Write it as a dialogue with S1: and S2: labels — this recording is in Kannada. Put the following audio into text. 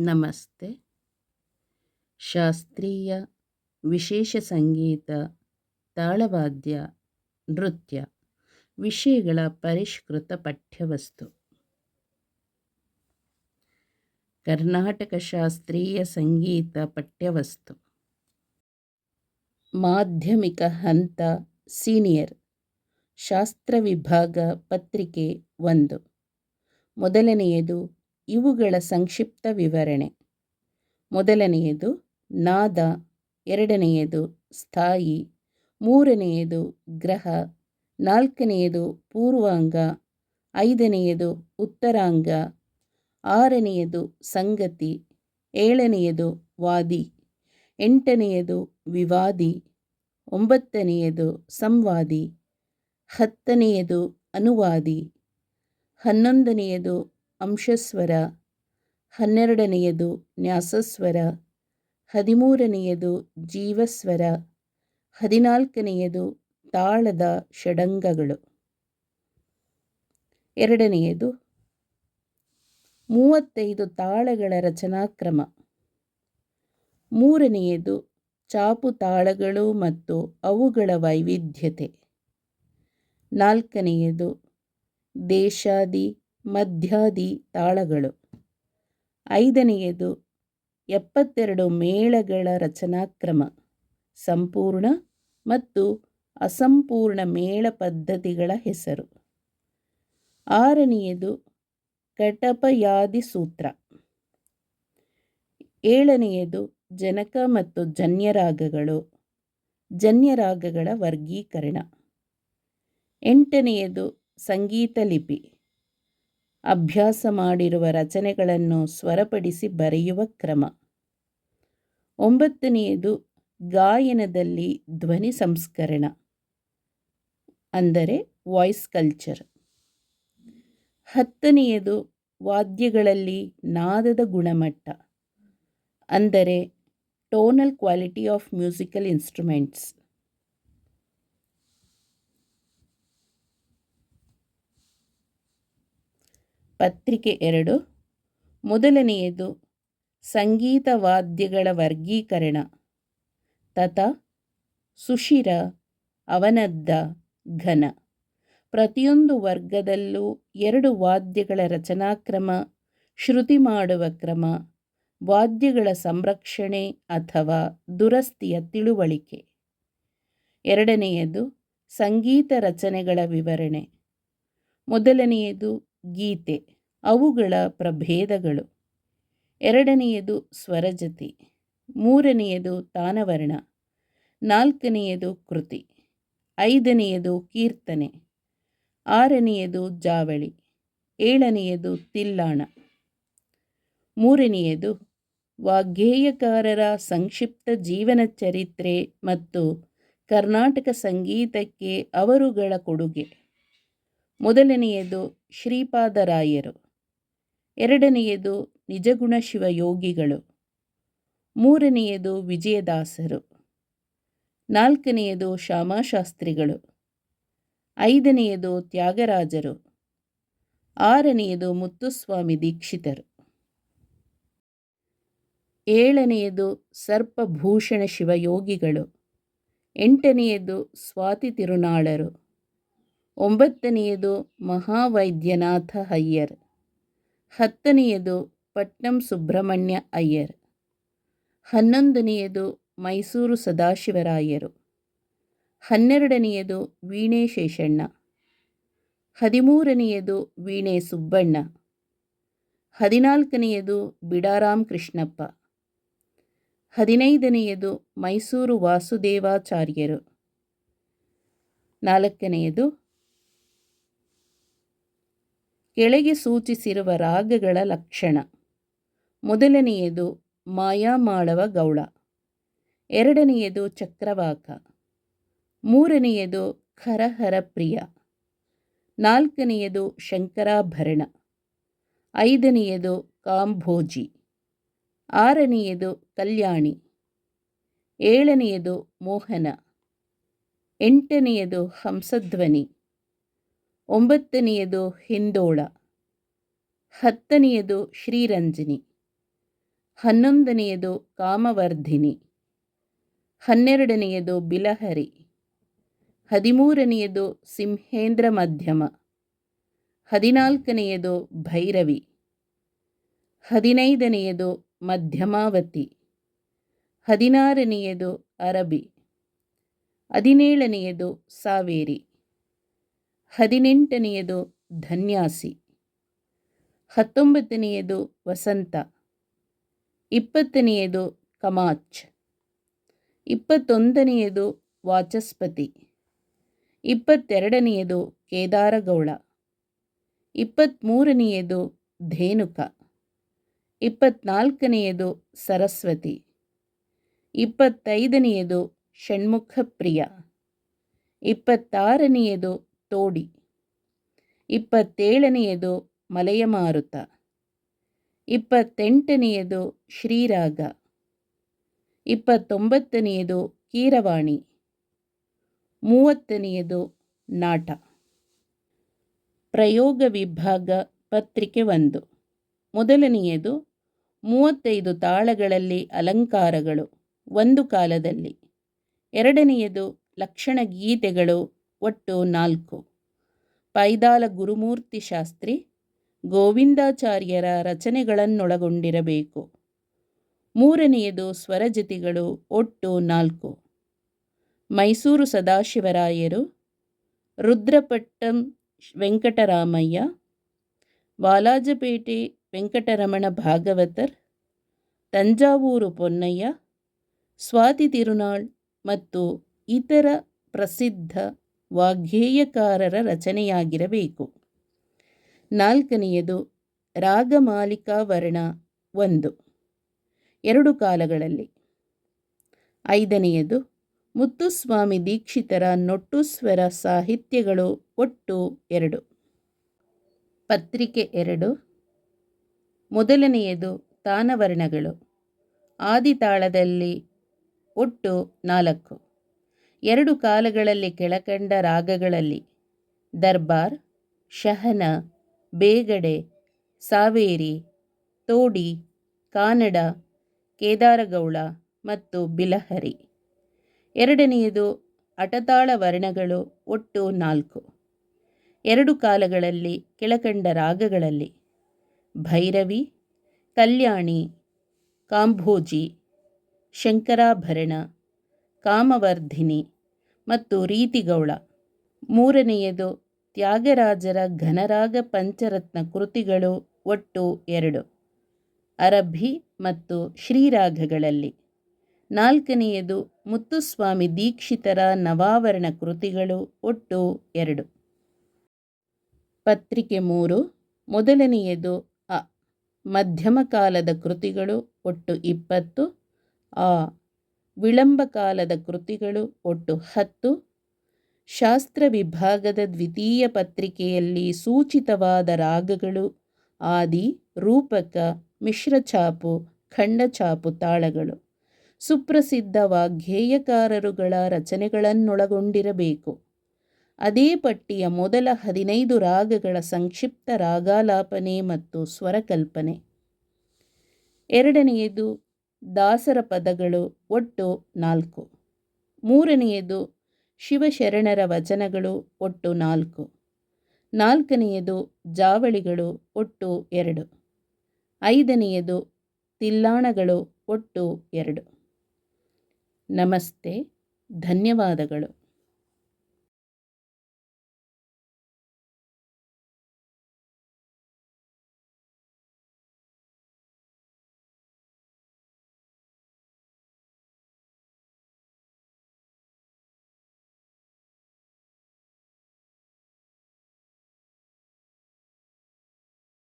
S1: ನಮಸ್ತೆ. ಶಾಸ್ತ್ರೀಯ ವಿಶೇಷ ಸಂಗೀತ, ತಾಳವಾದ್ಯ, ನೃತ್ಯ ವಿಷಯಗಳ ಪರಿಷ್ಕೃತ ಪಠ್ಯವಸ್ತು. ಕರ್ನಾಟಕ ಶಾಸ್ತ್ರೀಯ ಸಂಗೀತ ಪಠ್ಯವಸ್ತು. ಮಾಧ್ಯಮಿಕ ಹಂತ, ಸೀನಿಯರ್, ಶಾಸ್ತ್ರ ವಿಭಾಗ ಪತ್ರಿಕೆ ಒಂದು. ಮೊದಲನೆಯದು ಇವುಗಳ ಸಂಕ್ಷಿಪ್ತ ವಿವರಣೆ. ಮೊದಲನೆಯದು, ನಾದ. ಎರಡನೆಯದು, ಸ್ಥಾಯಿ. ಮೂರನೆಯದು, ಗ್ರಹ. ನಾಲ್ಕನೆಯದು, ಪೂರ್ವಾಂಗ. ಐದನೆಯದು, ಉತ್ತರಾಂಗ. ಆರನೆಯದು, ಸಂಗತಿ. ಏಳನೆಯದು, ವಾದಿ. ಎಂಟನೆಯದು, ವಿವಾದಿ. ಒಂಬತ್ತನೆಯದು, ಸಂವಾದಿ. ಹತ್ತನೆಯದು, ಅನುವಾದಿ. ಹನ್ನೊಂದನೆಯದು ಅಂಶಸ್ವರ. ಹನ್ನೆರಡನೆಯದು ನ್ಯಾಸಸ್ವರ. ಹದಿಮೂರನೆಯದು ಜೀವಸ್ವರ. ಹದಿನಾಲ್ಕನೆಯದು ತಾಳದ ಷಡಂಗಗಳು. ಎರಡನೆಯದು ಮೂವತ್ತೈದು ತಾಳಗಳ ರಚನಾಕ್ರಮ. ಮೂರನೆಯದು ಚಾಪು ತಾಳಗಳು ಮತ್ತು ಅವುಗಳ ವೈವಿಧ್ಯತೆ. ನಾಲ್ಕನೆಯದು ದೇಶಾದಿ ಮಧ್ಯಾದಿ ತಾಳಗಳು. ಐದನೆಯದು, ಎಪ್ಪತ್ತೆರಡು ಮೇಳಗಳ ರಚನಾಕ್ರಮ. ಸಂಪೂರ್ಣ ಮತ್ತು ಅಸಂಪೂರ್ಣ ಮೇಳ ಪದ್ಧತಿಗಳ ಹೆಸರು. ಆರನೆಯದು, ಕಟಪಯಾದಿ ಸೂತ್ರ. ಏಳನೆಯದು, ಜನಕ ಮತ್ತು ಜನ್ಯರಾಗಗಳು. ಜನ್ಯರಾಗಗಳ ವರ್ಗೀಕರಣ. ಎಂಟನೆಯದು, ಸಂಗೀತ ಲಿಪಿ. ಅಭ್ಯಾಸ ಮಾಡಿರುವ ರಚನೆಗಳನ್ನು ಸ್ವರಪಡಿಸಿ ಬರೆಯುವ ಕ್ರಮ. ಒಂಬತ್ತನೆಯದು, ಗಾಯನದಲ್ಲಿ ಧ್ವನಿ ಸಂಸ್ಕರಣ. ಅಂದರೆ ವಾಯ್ಸ್ ಕಲ್ಚರ್. ಹತ್ತನೆಯದು, ವಾದ್ಯಗಳಲ್ಲಿ ನಾದದ ಗುಣಮಟ್ಟ. ಅಂದರೆ tonal quality of musical instruments. ಪತ್ರಿಕೆ ಎರಡು. ಮೊದಲನೆಯದು ಸಂಗೀತ ವಾದ್ಯಗಳ ವರ್ಗೀಕರಣ. ತತ, ಸುಶಿರ, ಅವನದ್ದ, ಘನ. ಪ್ರತಿಯೊಂದು ವರ್ಗದಲ್ಲೂ ಎರಡು ವಾದ್ಯಗಳ ರಚನಾಕ್ರಮ, ಶ್ರುತಿ ಮಾಡುವ ಕ್ರಮ, ವಾದ್ಯಗಳ ಸಂರಕ್ಷಣೆ ಅಥವಾ ದುರಸ್ತಿಯ ತಿಳುವಳಿಕೆ. ಎರಡನೆಯದು, ಸಂಗೀತ ರಚನೆಗಳ ವಿವರಣೆ. ಮೊದಲನೆಯದು ಗೀತೆ, ಅವುಗಳ ಪ್ರಭೇದಗಳು. ಎರಡನೆಯದು ಸ್ವರಜತಿ, ಮೂರನೆಯದು ತಾನವರ್ಣ, ನಾಲ್ಕನೆಯದು ಕೃತಿ, ಐದನೆಯದು ಕೀರ್ತನೆ, ಆರನೆಯದು ಜಾವಳಿ, ಏಳನೆಯದು ತಿಲ್ಲಾಣ. ಮೂರನೆಯದು ವಾಗ್ಗೇಯಕಾರರ ಸಂಕ್ಷಿಪ್ತ ಜೀವನ ಚರಿತ್ರೆ ಮತ್ತು ಕರ್ನಾಟಕ ಸಂಗೀತಕ್ಕೆ ಅವರುಗಳ ಕೊಡುಗೆ. ಮೊದಲನೆಯದು ಶ್ರೀಪಾದರಾಯರು. ಎರಡನೆಯದು ನಿಜಗುಣ ಶಿವಯೋಗಿಗಳು. ಮೂರನೆಯದು ವಿಜಯದಾಸರು. ನಾಲ್ಕನೆಯದು ಶ್ಯಾಮಾಶಾಸ್ತ್ರಿಗಳು. ಐದನೆಯದು ತ್ಯಾಗರಾಜರು. ಆರನೆಯದು ಮುತ್ತುಸ್ವಾಮಿ ದೀಕ್ಷಿತರು. ಏಳನೆಯದು ಸರ್ಪಭೂಷಣ ಶಿವಯೋಗಿಗಳು. ಎಂಟನೆಯದು ಸ್ವಾತಿ ತಿರುನಾಳರು. ಒಂಬತ್ತನೆಯದು ಮಹಾವೈದ್ಯನಾಥ ಅಯ್ಯರ್. ಹತ್ತನೆಯದು ಪಟ್ನಂ ಸುಬ್ರಹ್ಮಣ್ಯ ಅಯ್ಯರ್. ಹನ್ನೊಂದನೆಯದು ಮೈಸೂರು ಸದಾಶಿವರಾಯರು. ಹನ್ನೆರಡನೆಯದು ವೀಣೆ ಶೇಷಣ್ಣ. ಹದಿಮೂರನೆಯದು ವೀಣೆ ಸುಬ್ಬಣ್ಣ. ಹದಿನಾಲ್ಕನೆಯದು ಬಿಡಾರಾಮ್ ಕೃಷ್ಣಪ್ಪ. ಹದಿನೈದನೆಯದು ಮೈಸೂರು ವಾಸುದೇವಾಚಾರ್ಯರು. ನಾಲ್ಕನೆಯದು ಕೆಳಗೆ ಸೂಚಿಸಿರುವ ರಾಗಗಳ ಲಕ್ಷಣ. ಮೊದಲನೆಯದು ಮಾಯಾಮಾಳವ ಗೌಳ. ಎರಡನೆಯದು ಚಕ್ರವಾಕ. ಮೂರನೆಯದು ಖರಹರ ಪ್ರಿಯ. ನಾಲ್ಕನೆಯದು ಶಂಕರಾಭರಣ. ಐದನೆಯದು ಕಾಂಭೋಜಿ. ಆರನೆಯದು ಕಲ್ಯಾಣಿ. ಏಳನೆಯದು ಮೋಹನ. ಎಂಟನೆಯದು ಹಂಸಧ್ವನಿ. ಒಂಬತ್ತನೆಯದು ಹಿಂದೋಳ, ಹತ್ತನೆಯದು ಶ್ರೀರಂಜನಿ, ಹನ್ನೊಂದನೆಯದು ಕಾಮವರ್ಧಿನಿ, ಹನ್ನೆರಡನೆಯದು ಬಿಲಹರಿ, ಹದಿಮೂರನೆಯದು ಸಿಂಹೇಂದ್ರ ಮಧ್ಯಮ, ಹದಿನಾಲ್ಕನೆಯದು ಭೈರವಿ, ಹದಿನೈದನೆಯದು ಮಧ್ಯಮಾವತಿ, ಹದಿನಾರನೆಯದು ಅರಬಿ, ಹದಿನೇಳನೆಯದು ಸಾವೇರಿ. ಹದಿನೆಂಟನೆಯದು ಧನ್ಯಾಸಿ. ಹತ್ತೊಂಬತ್ತನೆಯದು ವಸಂತ. ಇಪ್ಪತ್ತನೆಯದು ಕಮಾಚ್. ಇಪ್ಪತ್ತೊಂದನೆಯದು ವಾಚಸ್ಪತಿ. ಇಪ್ಪತ್ತೆರಡನೆಯದು ಕೇದಾರಗೌಳ. ಇಪ್ಪತ್ತ್ಮೂರನೆಯದು ಧೇನುಕ. ಇಪ್ಪತ್ನಾಲ್ಕನೆಯದು ಸರಸ್ವತಿ. ಇಪ್ಪತ್ತೈದನೆಯದು ಷಣ್ಮುಖಪ್ರಿಯ. ಇಪ್ಪತ್ತಾರನೆಯದು ತೋಡಿ. ಇಪ್ಪತ್ತೇಳನೆಯದು ಮಲಯಮಾರುತ. ಇಪ್ಪತ್ತೆಂಟನೆಯದು ಶ್ರೀರಾಗ. ಇಪ್ಪತ್ತೊಂಬತ್ತನೆಯದು ಕೀರವಾಣಿ. ಮೂವತ್ತನೆಯದು ನಾಟ. ಪ್ರಯೋಗ ವಿಭಾಗ ಪತ್ರಿಕೆ ಒಂದು. ಮೊದಲನೆಯದು ಮೂವತ್ತೈದು ತಾಳಗಳಲ್ಲಿ ಅಲಂಕಾರಗಳು ಒಂದು ಕಾಲದಲ್ಲಿ. ಎರಡನೆಯದು ಲಕ್ಷಣ ಗೀತೆಗಳು ಒಟ್ಟು ನಾಲ್ಕು. ಪೈದಾಲ ಗುರುಮೂರ್ತಿ ಶಾಸ್ತ್ರಿ, ಗೋವಿಂದಾಚಾರ್ಯರ ರಚನೆಗಳನ್ನೊಳಗೊಂಡಿರಬೇಕು. ಮೂರನೆಯದು ಸ್ವರಜತಿಗಳು, ಒಟ್ಟು ನಾಲ್ಕು. ಮೈಸೂರು ಸದಾಶಿವರಾಯರು, ರುದ್ರಪಟ್ಟಂ ವೆಂಕಟರಾಮಯ್ಯ, ವಾಲಾಜಪೇಟೆ ವೆಂಕಟರಮಣ ಭಾಗವತರ್, ತಂಜಾವೂರು ಪೊನ್ನಯ್ಯ, ಸ್ವಾತಿ ತಿರುನಾಳ್ ಮತ್ತು ಇತರ ಪ್ರಸಿದ್ಧ ವಾಗ್ಗೇಯಕಾರರ ರಚನೆಯಾಗಿರಬೇಕು. ನಾಲ್ಕನೆಯದು, ರಾಗಮಾಲಿಕಾ ವರ್ಣ ಒಂದು. ಎರಡು ಕಾಲಗಳಲ್ಲಿ. ಐದನೆಯದು, ಮುತ್ತುಸ್ವಾಮಿ ದೀಕ್ಷಿತರ ನೊಟ್ಟುಸ್ವರ ಸಾಹಿತ್ಯಗಳು ಒಟ್ಟು ಎರಡು. ಪತ್ರಿಕೆ ಎರಡು. ಮೊದಲನೆಯದು, ತಾನವರ್ಣಗಳು. ಆದಿತಾಳದಲ್ಲಿ ಒಟ್ಟು ನಾಲ್ಕು. ಎರಡು ಕಾಲಗಳಲ್ಲಿ ಕೆಳಕಂಡ ರಾಗಗಳಲ್ಲಿ ದರ್ಬಾರ್, ಶಹನ, ಬೇಗಡೆ, ಸಾವೇರಿ, ತೋಡಿ, ಕಾನಡ, ಕೇದಾರಗೌಳ ಮತ್ತು ಬಿಲಹರಿ. ಎರಡನೆಯದು ಅಟತಾಳ ವರ್ಣಗಳು, ಒಟ್ಟು ನಾಲ್ಕು. ಎರಡು ಕಾಲಗಳಲ್ಲಿ ಕೆಳಕಂಡ ರಾಗಗಳಲ್ಲಿ ಭೈರವಿ, ಕಲ್ಯಾಣಿ, ಕಾಂಭೋಜಿ, ಶಂಕರಾಭರಣ ಕಾಮವರ್ಧಿನಿ ಮತ್ತು ರೀತಿಗೌಳ. ಮೂರನೆಯದು ತ್ಯಾಗರಾಜರ ಘನರಾಗ ಪಂಚರತ್ನ ಕೃತಿಗಳು ಒಟ್ಟು ಎರಡು. ಅರಬ್ಬಿ ಮತ್ತು ಶ್ರೀರಾಗಗಳಲ್ಲಿ ನಾಲ್ಕನೆಯದು ಮುತ್ತುಸ್ವಾಮಿ ದೀಕ್ಷಿತರ ನವಾವರಣ ಕೃತಿಗಳು ಒಟ್ಟು ಎರಡು. ಪತ್ರಿಕೆ ಮೂರು. ಮೊದಲನೆಯದು ಅ ಮಧ್ಯಮ ಕಾಲದ ಕೃತಿಗಳು ಒಟ್ಟು ಇಪ್ಪತ್ತು. ಆ ವಿಳಂಬ ಕಾಲದ ಕೃತಿಗಳು ಒಟ್ಟು ಹತ್ತು. ಶಾಸ್ತ್ರ ವಿಭಾಗದ ದ್ವಿತೀಯ ಪತ್ರಿಕೆಯಲ್ಲಿ ಸೂಚಿತವಾದ ರಾಗಗಳು ಆದಿ, ರೂಪಕ ಮಿಶ್ರಛಾಪು ಖಂಡಛಾಪು ತಾಳಗಳು. ಸುಪ್ರಸಿದ್ಧ ವಾಗ್ಗೇಯಕಾರರುಗಳ ರಚನೆಗಳನ್ನೊಳಗೊಂಡಿರಬೇಕು. ಅದೇ ಪಟ್ಟಿಯ ಮೊದಲ ಹದಿನೈದು ರಾಗಗಳ ಸಂಕ್ಷಿಪ್ತ ರಾಗಾಲಾಪನೆ ಮತ್ತು ಸ್ವರಕಲ್ಪನೆ. ಎರಡನೆಯದು ದಾಸರ ಪದಗಳು ಒಟ್ಟು ನಾಲ್ಕು. ಮೂರನೆಯದು ಶಿವಶರಣರ ವಚನಗಳು ಒಟ್ಟು ನಾಲ್ಕು. ನಾಲ್ಕನೆಯದು ಜಾವಳಿಗಳು ಒಟ್ಟು ಎರಡು. ಐದನೆಯದು ತಿಲ್ಲಾಣಗಳು ಒಟ್ಟು ಎರಡು. ನಮಸ್ತೆ, ಧನ್ಯವಾದಗಳು.